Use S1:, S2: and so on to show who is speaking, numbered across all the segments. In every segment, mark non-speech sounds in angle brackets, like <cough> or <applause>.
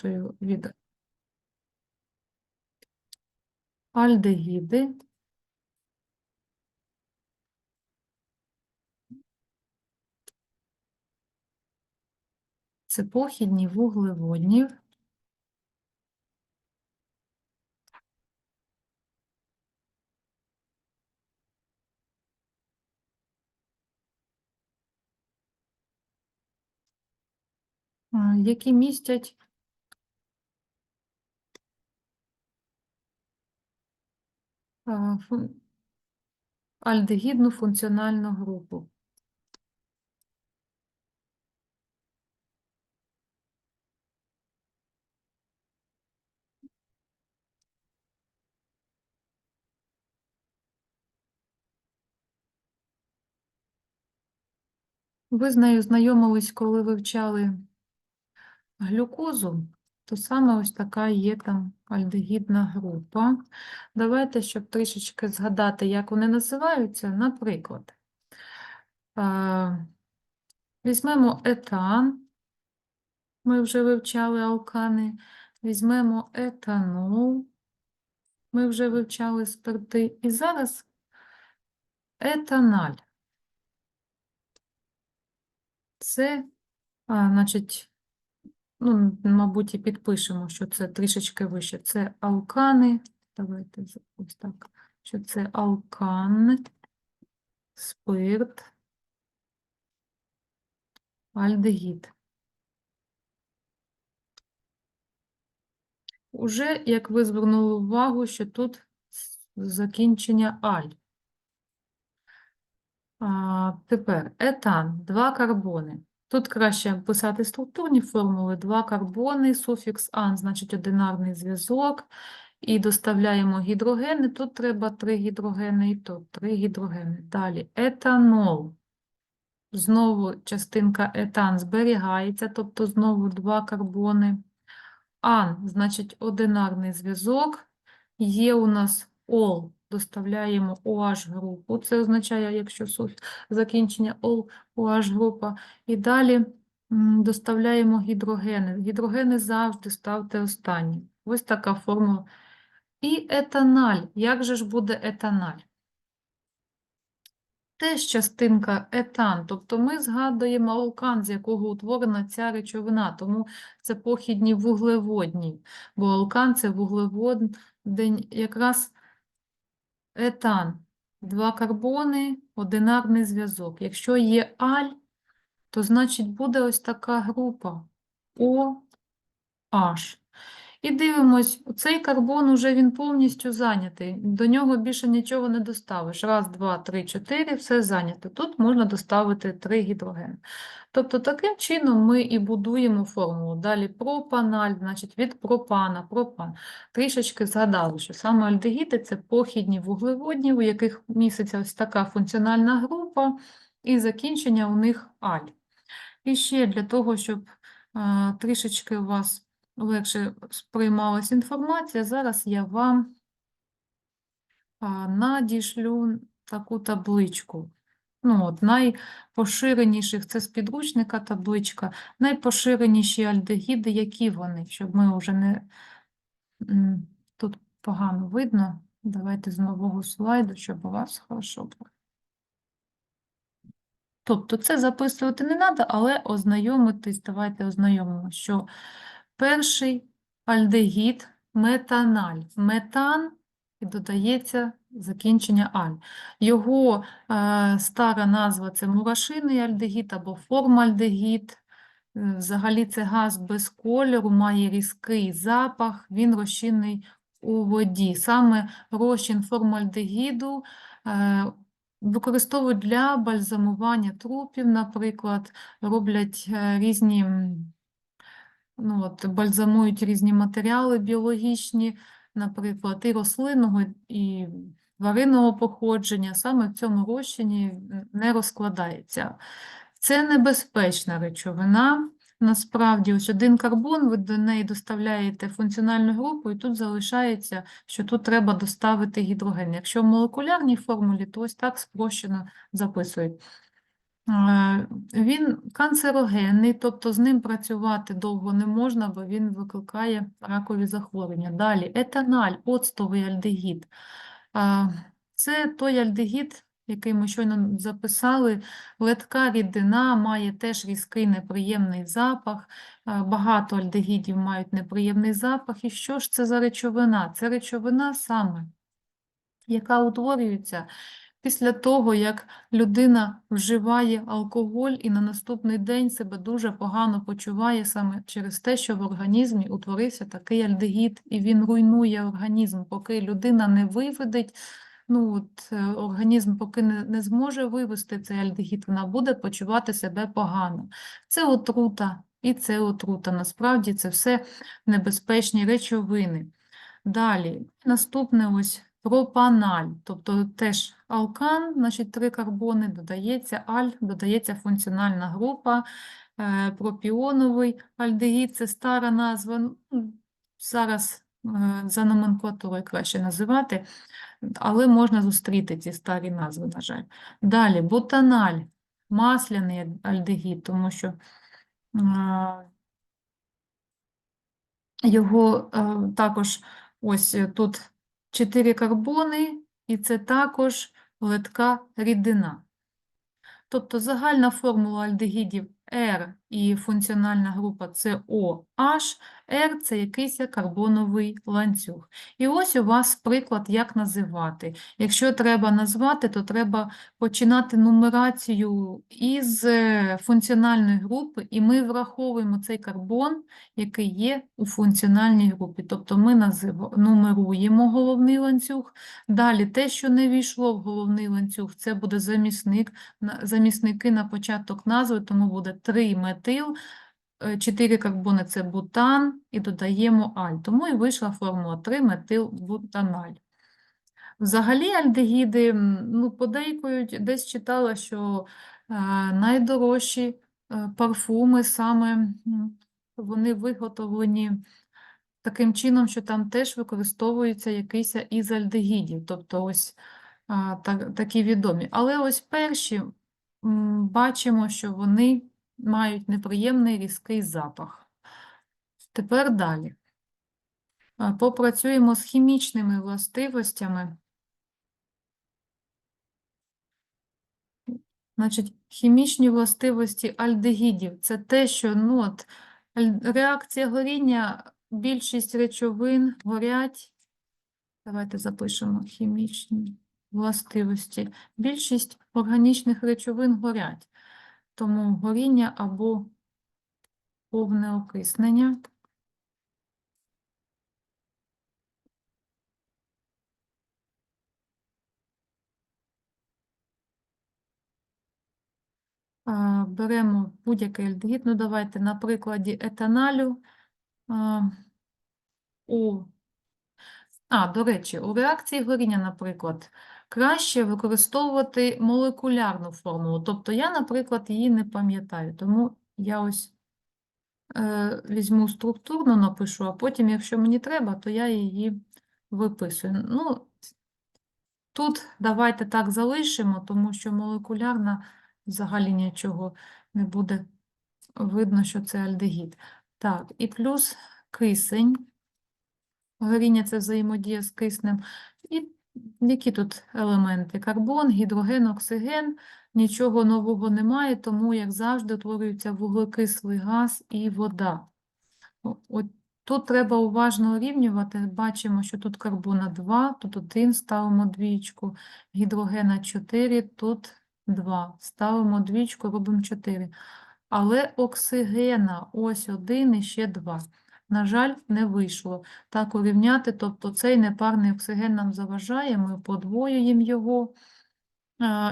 S1: записую від альдегіди. Це похідні вуглеводнів. які містять а, фун- альдегідну функціональну групу. Ви з нею знайомились, коли вивчали глюкозу, то саме ось така є там альдегідна група. Давайте, щоб трішечки згадати, як вони називаються, наприклад, візьмемо етан, ми вже вивчали алкани, візьмемо етанол, ми вже вивчали спирти, і зараз етаналь. Це, значить, ну, мабуть, і підпишемо, що це трішечки вище. Це алкани. Давайте ось так. Що це алкан, спирт, альдегід. Уже, як ви звернули увагу, що тут закінчення аль. А, тепер етан, два карбони. Тут краще писати структурні формули, два карбони, суфікс ан, значить одинарний зв'язок, і доставляємо гідрогени. Тут треба три гідрогени, і тут три гідрогени. Далі етанол. Знову частинка етан зберігається, тобто знову два карбони. Ан, значить одинарний зв'язок. Є у нас ол, доставляємо OH групу. Це означає, якщо закінчення ол, OH група. І далі доставляємо гідрогени. Гідрогени завжди ставте останні. Ось така формула. І етаналь. Як же ж буде етаналь? Теж частинка етан, тобто ми згадуємо алкан, з якого утворена ця речовина, тому це похідні вуглеводні, бо алкан це вуглеводень, якраз етан, два карбони, одинарний зв'язок. Якщо є аль, то значить буде ось така група OH. І дивимось, цей карбон уже він повністю зайнятий, до нього більше нічого не доставиш. Раз, два, три, чотири, все зайнято. Тут можна доставити три гідрогени. Тобто таким чином ми і будуємо формулу. Далі пропаналь, значить від пропана, пропан. Трішечки згадали, що саме альдегіди – це похідні вуглеводні, у яких міститься ось така функціональна група, і закінчення у них аль. І ще для того, щоб е, трішечки вас легше сприймалась інформація, зараз я вам надішлю таку табличку. Ну, от, найпоширеніших, це з підручника табличка, найпоширеніші альдегіди, які вони, щоб ми вже не... Тут погано видно. Давайте з нового слайду, щоб у вас хорошо було. Тобто це записувати не треба, але ознайомитись, давайте ознайомимося, що перший альдегід метаналь. Метан і додається закінчення аль. Його е, стара назва це мурашиний альдегід або формальдегід. Е, Взагалі це газ без кольору, має різкий запах, він розчинний у воді. Саме розчин формальдегіду е, використовують для бальзамування трупів, наприклад, роблять е, різні, ну от, бальзамують різні матеріали біологічні, наприклад, і рослинного, і тваринного походження, саме в цьому розчині не розкладається. Це небезпечна речовина. Насправді, ось один карбон, ви до неї доставляєте функціональну групу, і тут залишається, що тут треба доставити гідроген. Якщо в молекулярній формулі, то ось так спрощено записують. Е, Він канцерогенний, тобто з ним працювати довго не можна, бо він викликає ракові захворювання. Далі, етаналь, оцтовий альдегід. Це той альдегід, який ми щойно записали. Ледка рідина має теж різкий неприємний запах. Багато альдегідів мають неприємний запах. І що ж це за речовина? Це речовина саме, яка утворюється після того, як людина вживає алкоголь і на наступний день себе дуже погано почуває саме через те, що в організмі утворився такий альдегід, і він руйнує організм, поки людина не виведить. Ну, от, е, організм поки не, не зможе вивести цей альдегід, вона буде почувати себе погано. Це отрута і це отрута. Насправді це все небезпечні речовини. Далі, наступне ось пропаналь, тобто теж алкан, значить три карбони, додається аль, додається функціональна група, е, пропіоновий альдегід, це стара назва, ну, зараз е, за номенклатурою краще називати, але можна зустріти ці старі назви, на жаль. Далі, бутаналь, масляний альдегід, тому що е, його також ось тут 4 карбони, і це також литка рідина. Тобто загальна формула альдегідів R і функціональна група це OH, R – це якийсь карбоновий ланцюг. І ось у вас приклад, як називати. Якщо треба назвати, то треба починати нумерацію із е, функціональної групи, і ми враховуємо цей карбон, який є у функціональній групі. Тобто ми назив... нумеруємо головний ланцюг. Далі те, що не війшло в головний ланцюг, це буде замісник, замісники на початок назви, тому буде 3 метил, 4 карбони це бутан, і додаємо аль. Тому і вийшла формула 3 метил бутаналь. Взагалі альдегіди, ну, подейкують, десь читала, що е, найдорожчі е, парфуми саме вони виготовлені таким чином, що там теж використовується якийсь із альдегідів, тобто ось так, такі відомі. Але ось перші бачимо, що вони мають неприємний різкий запах. Тепер далі. Попрацюємо з хімічними властивостями. Значить, хімічні властивості альдегідів це те, що ну, от, реакція горіння, більшість речовин горять. Давайте запишемо хімічні властивості. Більшість органічних речовин горять, тому горіння або повне окиснення. Беремо будь-який альдегід. Ну, давайте на прикладі етаналю. У... А, до речі, у реакції горіння, наприклад, краще використовувати молекулярну формулу. Тобто я, наприклад, її не пам'ятаю, тому я ось е, візьму структурну, напишу, а потім, якщо мені треба, то я її виписую. Ну, тут давайте так залишимо, тому що молекулярна взагалі нічого не буде видно, що це альдегід. Так, і плюс кисень. Горіння це взаємодія з киснем. І які тут елементи? Карбон, гідроген, оксиген. Нічого нового немає, тому, як завжди, утворюється вуглекислий газ і вода. От тут треба уважно урівнювати. Бачимо, що тут карбона 2, тут 1, ставимо двічку, гідрогена 4, тут 2. Ставимо двічку, робимо 4. Але оксигена ось 1 і ще 2. На жаль, не вийшло так урівняти, тобто цей непарний оксиген нам заважає, ми подвоюємо його.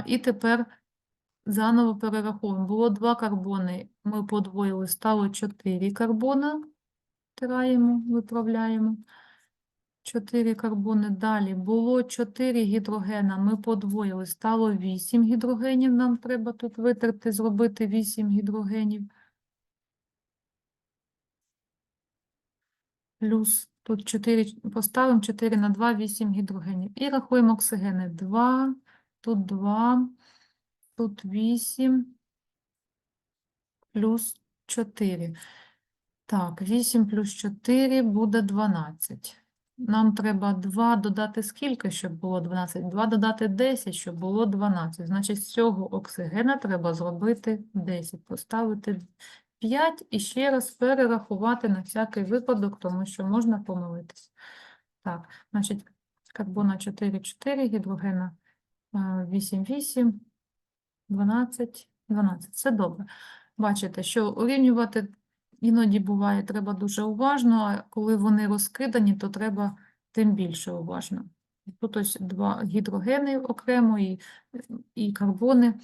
S1: І тепер заново перераховуємо. Було 2 карбони, ми подвоїли, стало 4 карбона. Втираємо, виправляємо. 4 карбони. Далі було 4 гідрогена, ми подвоїли, стало 8 гідрогенів. Нам треба тут витерти, зробити 8 гідрогенів. Плюс тут 4, поставимо 4 на 2, 8 гідрогенів. І рахуємо оксигени. 2, тут 2, тут 8, плюс 4. Так, 8 плюс 4 буде 12. Нам треба 2 додати скільки, щоб було 12? 2 додати 10, щоб було 12. Значить, з цього оксигена треба зробити 10. Поставити 5 і ще раз перерахувати на всякий випадок, тому що можна помилитись. Так, значить, карбона 4, 4, гідрогена 8, 8, 12, 12. Все добре. Бачите, що урівнювати іноді буває треба дуже уважно, а коли вони розкидані, то треба тим більше уважно. Тут ось два гідрогени окремо і, і карбони.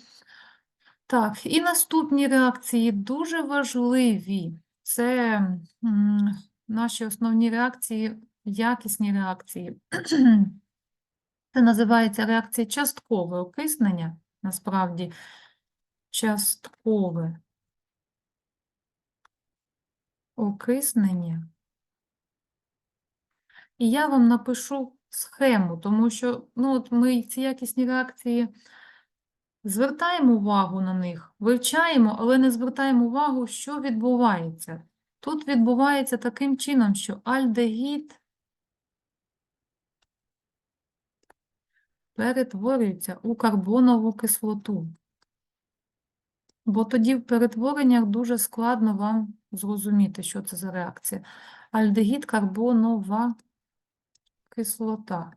S1: Так, і наступні реакції дуже важливі. Це м, наші основні реакції, якісні реакції. <clears throat> Це називається реакція часткове окиснення, насправді часткове окиснення. І я вам напишу схему, тому що ну, от ми ці якісні реакції звертаємо увагу на них, вивчаємо, але не звертаємо увагу, що відбувається. Тут відбувається таким чином, що альдегід перетворюється у карбонову кислоту. Бо тоді в перетвореннях дуже складно вам зрозуміти, що це за реакція. Альдегід карбонова кислота.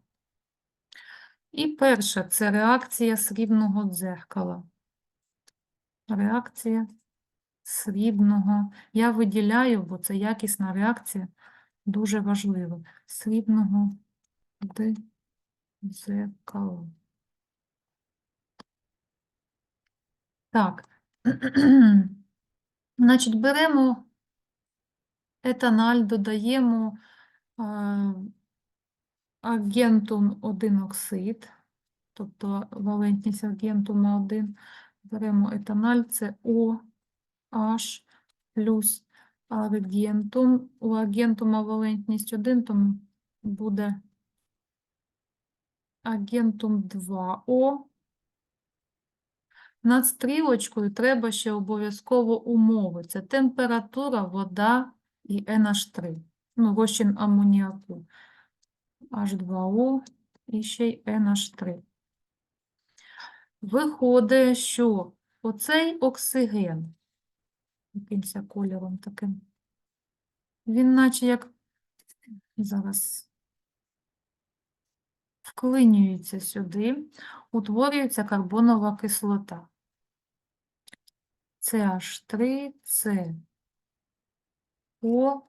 S1: І перша це реакція срібного дзеркала. Реакція срібного. Я виділяю, бо це якісна реакція, дуже важлива. Срібного дзеркала. Так. <clears throat> Значить, беремо етаналь, додаємо е, агентум 1 оксид, тобто валентність агентума 1. Беремо етаналь, це OH плюс аргентум. У агентума валентність 1, тому буде агентум 2О. Над стрілочкою треба ще обов'язково умови. Це температура, вода і NH3. Ну, розчин амоніаку. H2O і ще й NH3. Виходить, що оцей оксиген, якимся кольором таким, він наче як зараз вклинюється сюди, утворюється карбонова кислота. CH3, С, О,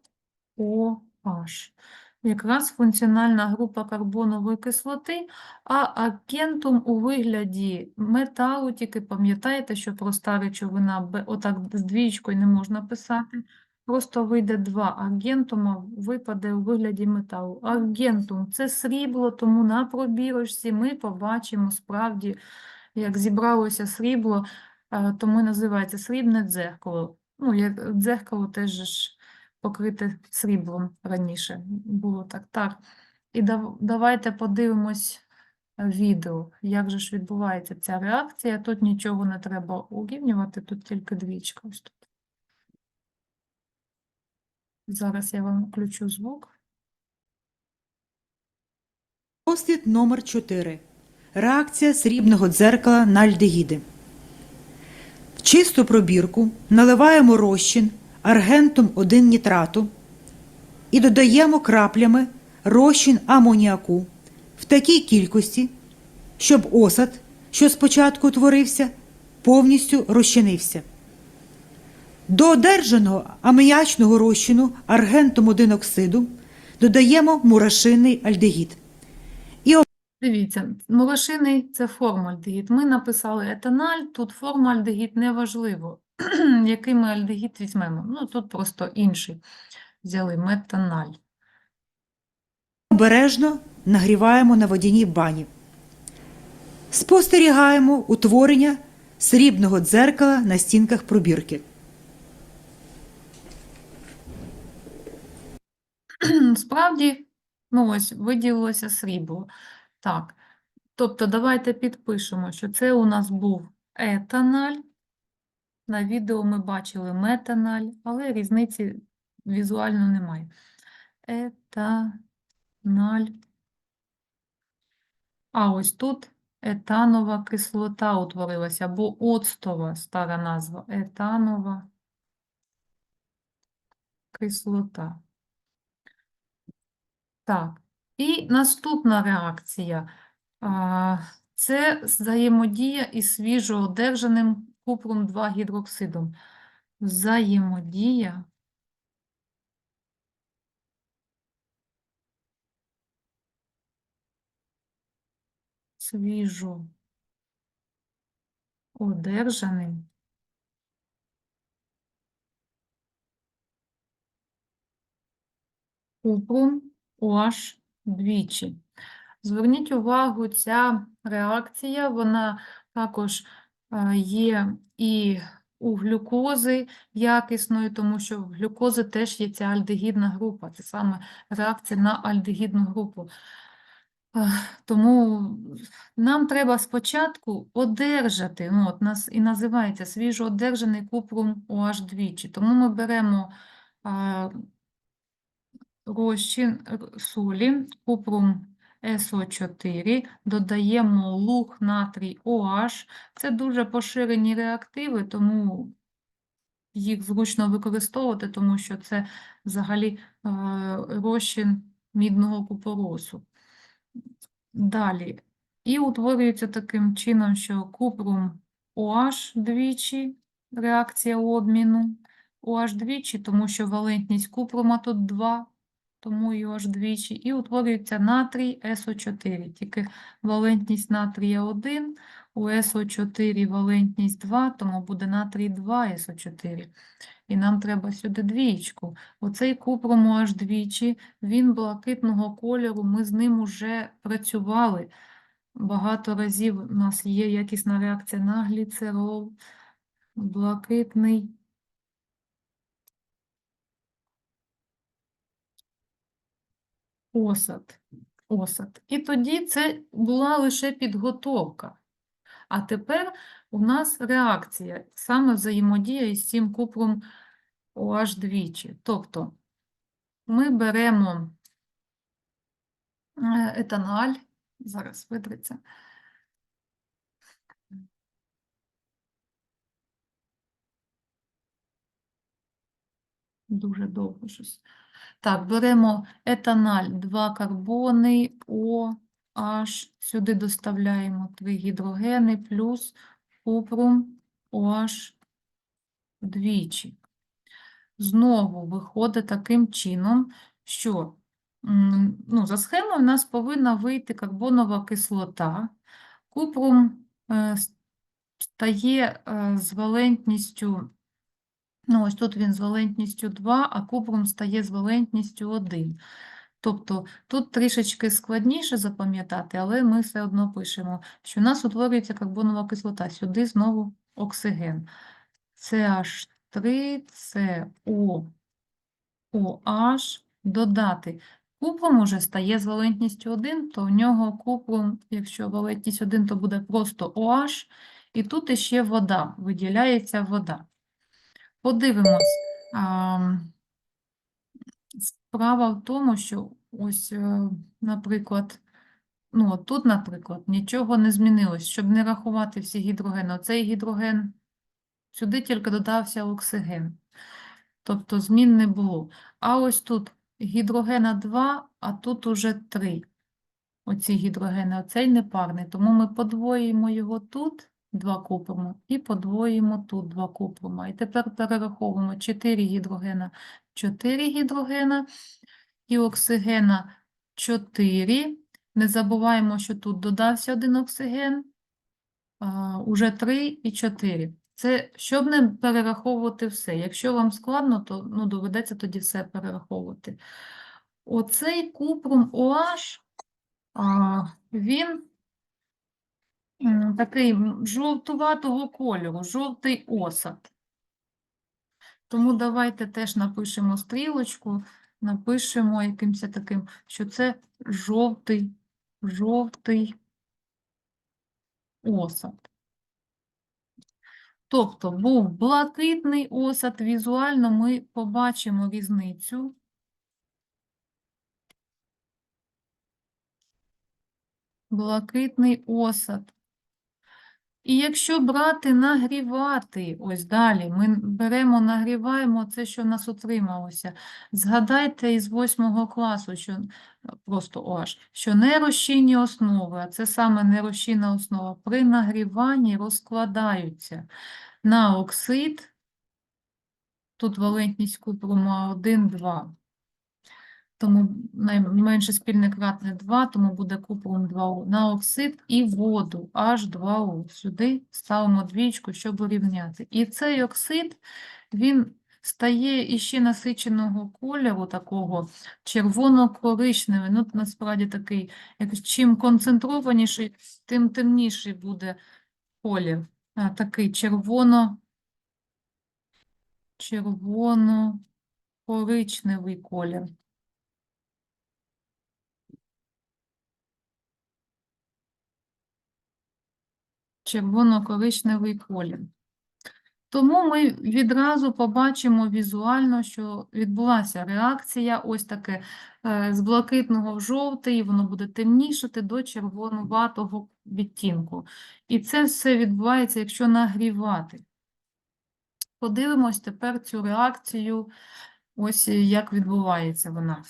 S1: OH. Якраз функціональна група карбонової кислоти, а агентум у вигляді металу, тільки пам'ятаєте, що проста речовина, отак з двічкою не можна писати. Просто вийде два агентума, випаде у вигляді металу. Агентум – це срібло, тому на пробірочці ми побачимо справді, як зібралося срібло, е, тому і називається срібне дзеркало. Ну, як дзеркало теж покрите сріблом раніше було так. Так. І дав- давайте подивимось е, відео, як же ж відбувається ця реакція. Тут нічого не треба урівнювати, тут тільки двічка. Ось тут. Зараз я вам включу звук.
S2: Дослід номер 4. Реакція срібного дзеркала на альдегіди. В чисту пробірку наливаємо розчин аргентум 1 нітрату і додаємо краплями розчин амоніаку в такій кількості, щоб осад, що спочатку утворився, повністю розчинився. До одержаного аміачного розчину аргентум 1 оксиду додаємо мурашинний альдегід.
S1: Дивіться, молошиний – це формальдегід. Ми написали етаналь, тут формальдегід неважливо, <clears throat> який ми альдегід візьмемо. Ну, тут просто інший взяли метаналь.
S2: Обережно нагріваємо на водяній бані. Спостерігаємо утворення срібного дзеркала на стінках пробірки. <clears throat>
S1: Справді, ну ось, виділилося срібло. Так, тобто давайте підпишемо, що це у нас був етаналь, На відео ми бачили метаналь, але різниці візуально немає. Етаналь. А ось тут етанова кислота утворилася, або оцтова стара назва. Етанова кислота. Так, і наступна реакція. Це взаємодія із свіжоодержаним купром 2 гідроксидом. Взаємодія свіжо одержаним купром OH двічі. Зверніть увагу, ця реакція, вона також є і у глюкози якісною, тому що в глюкози теж є ця альдегідна група, це саме реакція на альдегідну групу. Е, Тому нам треба спочатку одержати, ну, от нас і називається свіжо одержаний купрум OH двічі. Тому ми беремо е, розчин солі, купрум СО4, додаємо луг натрій OH. Це дуже поширені реактиви, тому їх зручно використовувати, тому що це взагалі е, розчин мідного купоросу. Далі. І утворюється таким чином, що купрум OH двічі, реакція обміну, OH двічі, тому що валентність купрума тут 2, тому і OH двічі, і утворюється натрій СО4, тільки валентність натрія 1, у СО4 валентність 2, тому буде натрій 2 СО4. І нам треба сюди двічку. Оцей купрум OH двічі, він блакитного кольору, ми з ним уже працювали. Багато разів у нас є якісна реакція на гліцерол, блакитний. Осад. Осад. І тоді це була лише підготовка. А тепер у нас реакція, саме взаємодія із цим купром OH двічі. Тобто ми беремо е, етаналь, зараз витриться. Дуже довго щось. Так, беремо етаналь, 2 карбони, OH, сюди доставляємо 3 гідрогени плюс купрум OH двічі. Знову виходить таким чином, що ну, за схемою в нас повинна вийти карбонова кислота. Купрум е, стає е, з валентністю Ну, ось тут він з валентністю 2, а купрум стає з валентністю 1. Тобто тут трішечки складніше запам'ятати, але ми все одно пишемо, що у нас утворюється карбонова кислота. Сюди знову оксиген. CH3, CO, OH, додати. Купрум уже стає з валентністю 1, то в нього купрум, якщо валентність 1, то буде просто OH. І тут іще вода, виділяється вода. Подивимось. Справа в тому, що ось, е, наприклад, ну, от тут, наприклад, нічого не змінилось, щоб не рахувати всі гідрогени. Оцей гідроген, сюди тільки додався оксиген. Тобто змін не було. А ось тут гідрогена 2, а тут уже 3. Оці гідрогени, оцей непарний. Тому ми подвоїмо його тут, 2 купимо, і подвоїмо тут 2 купимо. І тепер перераховуємо 4 гідрогена, 4 гідрогена і оксигена 4. Не забуваємо, що тут додався один оксиген, а, уже 3 і 4. Це щоб не перераховувати все. Якщо вам складно, то ну, доведеться тоді все перераховувати. Оцей купрум OH, а, він такий жовтуватого кольору, жовтий осад. Тому давайте теж напишемо стрілочку, напишемо якимось таким, що це жовтий, жовтий осад. Тобто був блакитний осад, візуально ми побачимо різницю. Блакитний осад. І якщо брати нагрівати, ось далі, ми беремо, нагріваємо це, що в нас отрималося. Згадайте із восьмого класу, що просто OH, що нерозчинні основи, а це саме нерозчинна основа, при нагріванні розкладаються на оксид, тут валентність купруму 1, 2. Тому найменше спільне кратне 2, тому буде купрум 2 на оксид і воду H2O. Сюди ставимо двічку, щоб урівняти. І цей оксид, він стає іще насиченого кольору, такого червоно-коричневий. Ну, насправді такий, як, чим концентрованіший, тим темніший буде колір. А, такий червоно, червоно-коричневий колір. Червоно-коричневий колір. Тому ми відразу побачимо візуально, що відбулася реакція, ось таке е, з блакитного в жовтий, воно буде темнішати до червонуватого відтінку. І це все відбувається, якщо нагрівати. Подивимось тепер цю реакцію, ось як відбувається вона.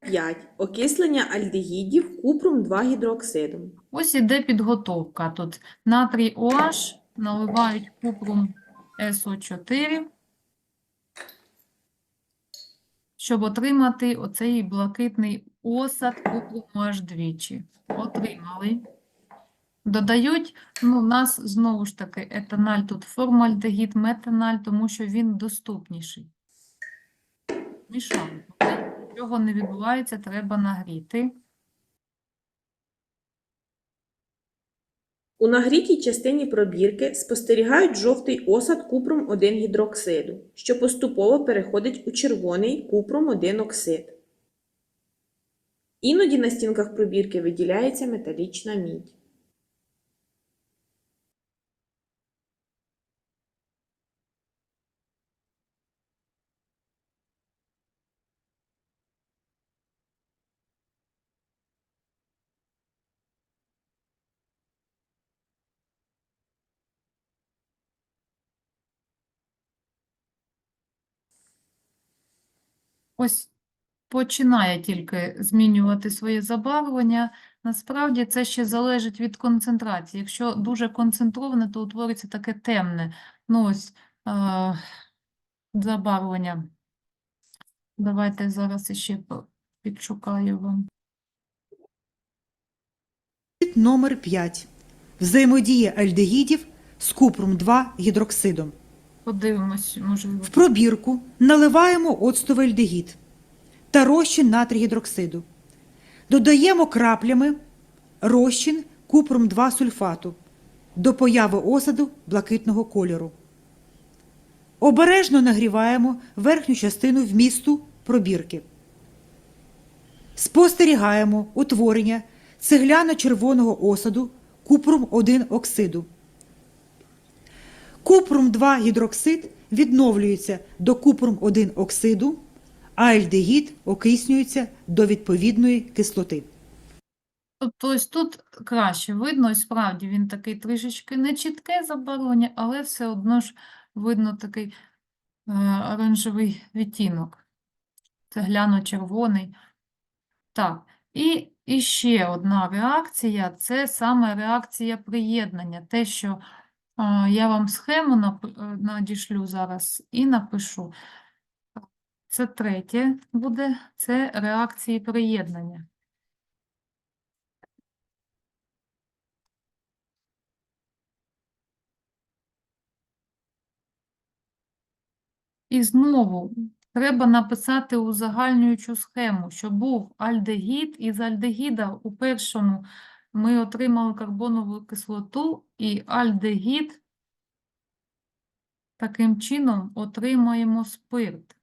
S3: 5. Окислення альдегідів купром 2 гідроксидом.
S1: Ось іде підготовка. Тут натрій OH, наливають купрум СО4, щоб отримати оцей блакитний осад купруму аж двічі. Отримали. Додають, ну, у нас знову ж таки етаналь, тут формальдегід, метаналь, тому що він доступніший. Мішаємо. Цього не відбувається, треба нагріти.
S3: У нагрітій частині пробірки спостерігають жовтий осад купром 1 гідроксиду, що поступово переходить у червоний купром 1 оксид. Іноді на стінках пробірки виділяється металічна мідь.
S1: Ось починає тільки змінювати своє забарвлення. Насправді це ще залежить від концентрації. Якщо дуже концентроване, то утвориться таке темне. Ну ось е, забарвлення. Давайте зараз ще підшукаю вам.
S2: Номер 5. Взаємодія альдегідів з купром 2 гідроксидом.
S1: Подивимось, можливо.
S2: В пробірку наливаємо оцтовий альдегід та розчин натрій гідроксиду. Додаємо краплями розчин купром 2 сульфату до появи осаду блакитного кольору. Обережно нагріваємо верхню частину вмісту пробірки. Спостерігаємо утворення цегляно-червоного осаду купром 1 оксиду. Купром 2 гідроксид відновлюється до купром 1 оксиду, а альдегід окиснюється до відповідної кислоти.
S1: Тобто ось тут краще видно, і справді він такий трішечки нечітке забарвлення, але все одно ж видно такий е, оранжевий відтінок. Цегляно-червоний. Так, і, і ще одна реакція – це саме реакція приєднання. Те, що я вам схему е, надішлю зараз і напишу. Це третє буде, це реакції приєднання. І знову треба написати узагальнюючу схему, що був альдегід, і з альдегіда у першому ми отримали карбонову кислоту, і альдегід таким чином отримаємо спирт.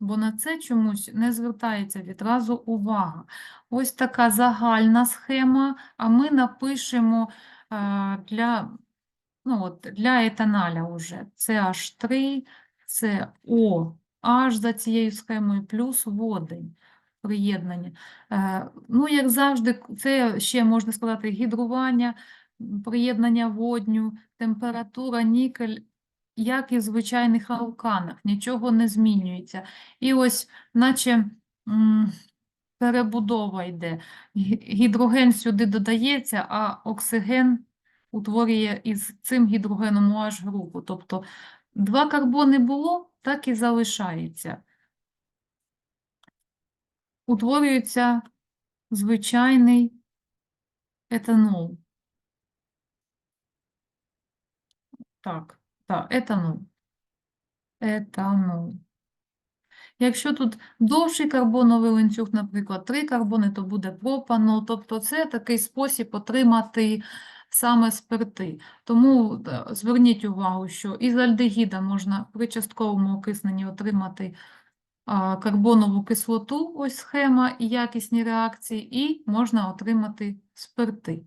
S1: Бо на це чомусь не звертається відразу увага. Ось така загальна схема, а ми напишемо а, для ну от для етаналя уже CH3, це OH за цією схемою, плюс водень приєднання. Е, Ну, як завжди, це ще можна сказати гідрування, приєднання водню, температура, нікель, як і в звичайних алканах, нічого не змінюється. І ось, наче перебудова йде. Гідроген сюди додається, а оксиген утворює із цим гідрогеном OH групу. Тобто два карбони було, так і залишається. Утворюється звичайний етанол. Так, так, етанол. Етанол. Якщо тут довший карбоновий ланцюг, наприклад, три карбони, то буде пропанол. Тобто це такий спосіб отримати саме спирти. Тому е, зверніть увагу, що із альдегіда можна при частковому окисненні отримати карбонову кислоту, ось схема і якісні реакції, і можна отримати спирти.